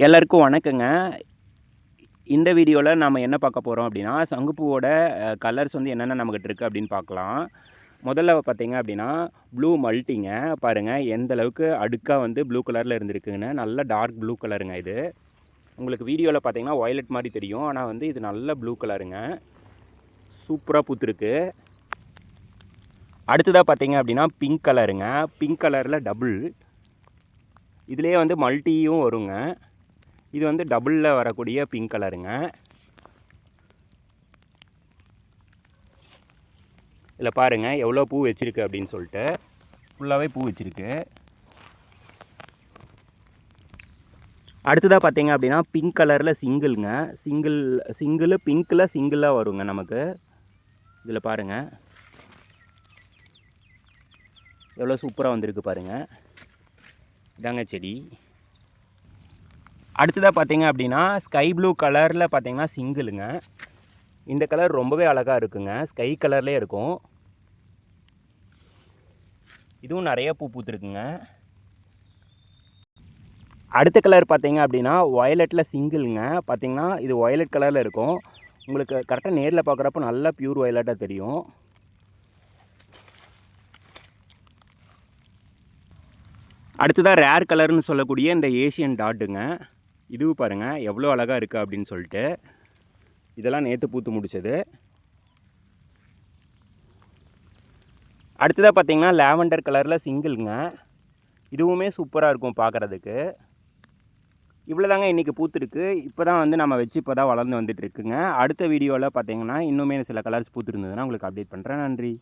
எல்லாருக்கும் வணக்கங்க. இந்த வீடியோவில் நம்ம என்ன பார்க்க போகிறோம் அப்படின்னா சங்குப்பூவோட கலர்ஸ் வந்து என்னென்ன நம்மக்கிட்ட இருக்குது அப்படின்னு பார்க்கலாம். முதல்ல பார்த்தீங்க அப்படின்னா ப்ளூ மல்ட்டிங்க பாருங்கள் எந்த அளவுக்கு அடுக்காக வந்து ப்ளூ கலரில் இருந்திருக்குன்னு. நல்ல டார்க் ப்ளூ கலருங்க இது. உங்களுக்கு வீடியோவில் பார்த்தீங்கன்னா வயலட் மாதிரி தெரியும். ஆனால் வந்து இது நல்ல ப்ளூ கலருங்க சூப்பராக பூத்துருக்கு. அடுத்ததாக பார்த்தீங்க அப்படின்னா பிங்க் கலருங்க பிங்க் கலரில் டபுள் இதுலேயே வந்து மல்ட்டியும் வருங்க. இது வந்து டபுளில் வரக்கூடிய பிங்க் கலருங்க இதில் பாருங்கள் எவ்வளோ பூ வச்சுருக்கு அப்படின்னு சொல்லிட்டு. ஃபுல்லாகவே பூ வச்சுருக்கு. அடுத்ததாக பார்த்தீங்க அப்படின்னா பிங்க் கலரில் சிங்கிள்ங்க சிங்கிள் சிங்கிள் பிங்க்கில் சிங்கிளாக வருங்க நமக்கு. இதில் பாருங்கள் எவ்வளோ சூப்பராக வந்திருக்கு பாருங்கள் இதாங்க செடி. அடுத்ததாக பார்த்தீங்க அப்படின்னா ஸ்கை ப்ளூ கலரில் பார்த்தீங்கன்னா சிங்கிளுங்க இந்த கலர் ரொம்பவே அழகாக இருக்குங்க. ஸ்கை கலர்லேயே இருக்கும். இதுவும் நிறைய பூ பூத்துருக்குங்க. அடுத்த கலர் பார்த்தீங்க அப்படின்னா வயலட்டில் சிங்கிளுங்க பார்த்தீங்கன்னா இது வயலட் கலரில் இருக்கும். உங்களுக்கு கரெக்டாக நேரில் பார்க்குறப்ப நல்லா பியூர் வயலட்டாக தெரியும். அடுத்ததாக ரேர் கலர்னு சொல்லக்கூடிய இந்த ஏஷியன் டாட்டுங்க இதுவும் பாருங்கள் எவ்வளோ அழகாக இருக்குது அப்படின்னு சொல்லிட்டு இதெல்லாம் நேற்று பூத்து முடிச்சது. அடுத்ததாக பார்த்தீங்கன்னா லாவெண்டர் கலரில் சிங்கிள்ங்க. இதுவுமே சூப்பராக இருக்கும் பார்க்குறதுக்கு இவ்வளோதாங்க இன்றைக்கி பூத்துருக்கு. இப்போ தான் வந்து நம்ம வச்சு இப்போ தான் வளர்ந்து வந்துட்டுருக்குங்க அடுத்த வீடியோவில் பார்த்தீங்கன்னா இன்னுமே சில கலர்ஸ் பூத்துருந்ததுன்னா உங்களுக்கு அப்டேட் பண்ணுறேன் நன்றி.